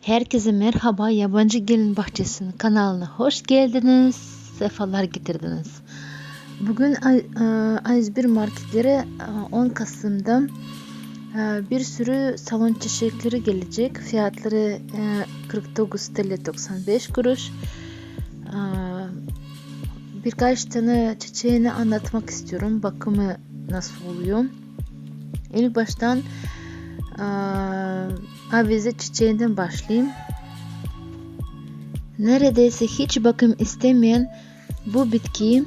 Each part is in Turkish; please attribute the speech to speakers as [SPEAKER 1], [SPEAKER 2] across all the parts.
[SPEAKER 1] Herkese merhaba Yabancı Gelin Bahçesi'nin kanalına hoş geldiniz. Sefalar getirdiniz. Bugün A101 marketlere e, 10 Kasım'da e, bir sürü salon çiçekleri gelecek. Fiyatları e, 49 TL 95 kuruş. E, Birkaç tane çiçeğini anlatmak istiyorum. Bakımı nasıl oluyor? İlk baştan e, avize çiçeğinden başlayayım. Neredeyse hiç bakım istemeyen bu bitkiyi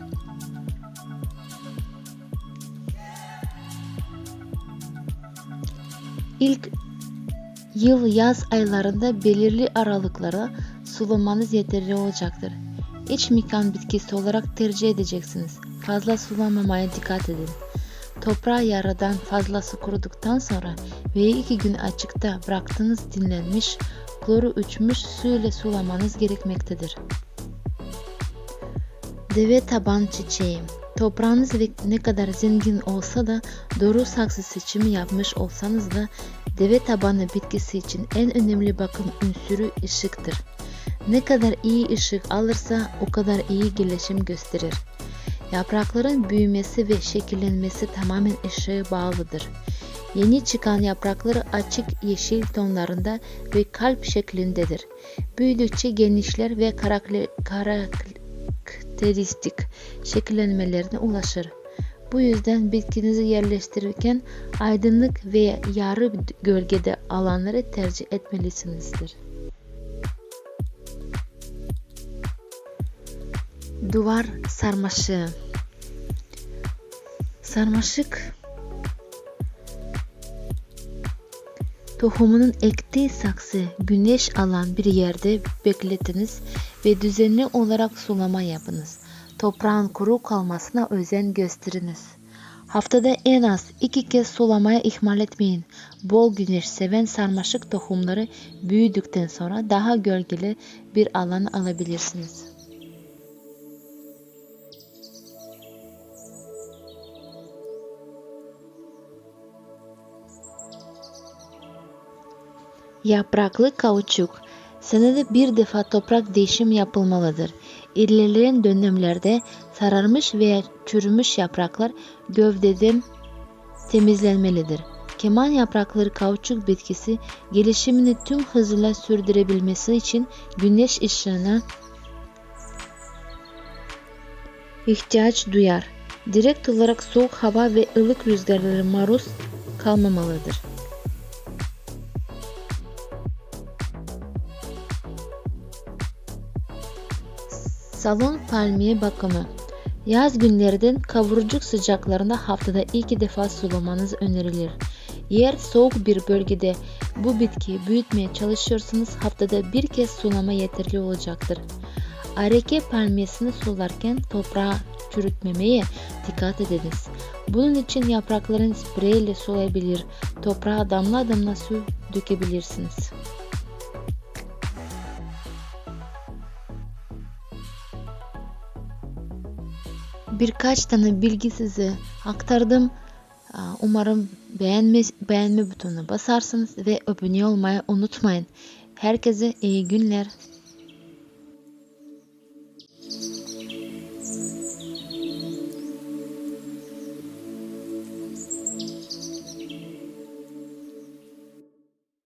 [SPEAKER 1] ilk yıl yaz aylarında belirli aralıklara sulamanız yeterli olacaktır. İç mikan bitkisi olarak tercih edeceksiniz. Fazla sulamamaya dikkat edin. Toprağı yaradan fazlası kuruduktan sonra ve iki gün açıkta bıraktığınız dinlenmiş, kloru uçmuş su ile sulamanız gerekmektedir. Deve taban çiçeği Toprağınız ne kadar zengin olsa da doğru saksı seçimi yapmış olsanız da deve tabanı bitkisi için en önemli bakım unsuru ışıktır. Ne kadar iyi ışık alırsa o kadar iyi gelişim gösterir. Yaprakların büyümesi ve şekillenmesi tamamen ışığa bağlıdır. Yeni çıkan yaprakları açık yeşil tonlarında ve kalp şeklindedir. Büyüdükçe genişler ve karakteristik şekillenmelerine ulaşır. Bu yüzden bitkinizi yerleştirirken aydınlık ve yarı gölgede alanları tercih etmelisinizdir. Duvar sarmaşığı Sarmaşık tohumunun ektiği saksı güneş alan bir yerde bekletiniz ve düzenli olarak sulama yapınız. Toprağın kuru kalmasına özen gösteriniz. Haftada en az iki kez sulamaya ihmal etmeyin. Bol güneş seven sarmaşık tohumları büyüdükten sonra daha gölgeli bir alan alabilirsiniz. Yapraklı kauçuk Senede bir defa toprak değişim yapılmalıdır. İlerleyen dönemlerde sararmış veya çürümüş yapraklar gövdeden temizlenmelidir. Keman yaprakları kauçuk bitkisi gelişimini tüm hızıyla sürdürebilmesi için güneş ışığına ihtiyaç duyar. Direkt olarak soğuk hava ve ılık rüzgarlara maruz kalmamalıdır. Salon palmiye bakımı Yaz günlerinin kavurucuk sıcaklarında haftada iki defa sulamanız önerilir. Eğer soğuk bir bölgede bu bitkiyi büyütmeye çalışıyorsanız haftada bir kez sulama yeterli olacaktır. Areke palmiyesini sularken toprağı çürütmemeye dikkat ediniz. Bunun için yaprakların spreyle sulayabilir, toprağa damla damla su dökebilirsiniz. Birkaç tane bilgi size aktardım. Umarım beğenme, beğenme butonuna basarsınız ve abone olmayı unutmayın. Herkese iyi günler.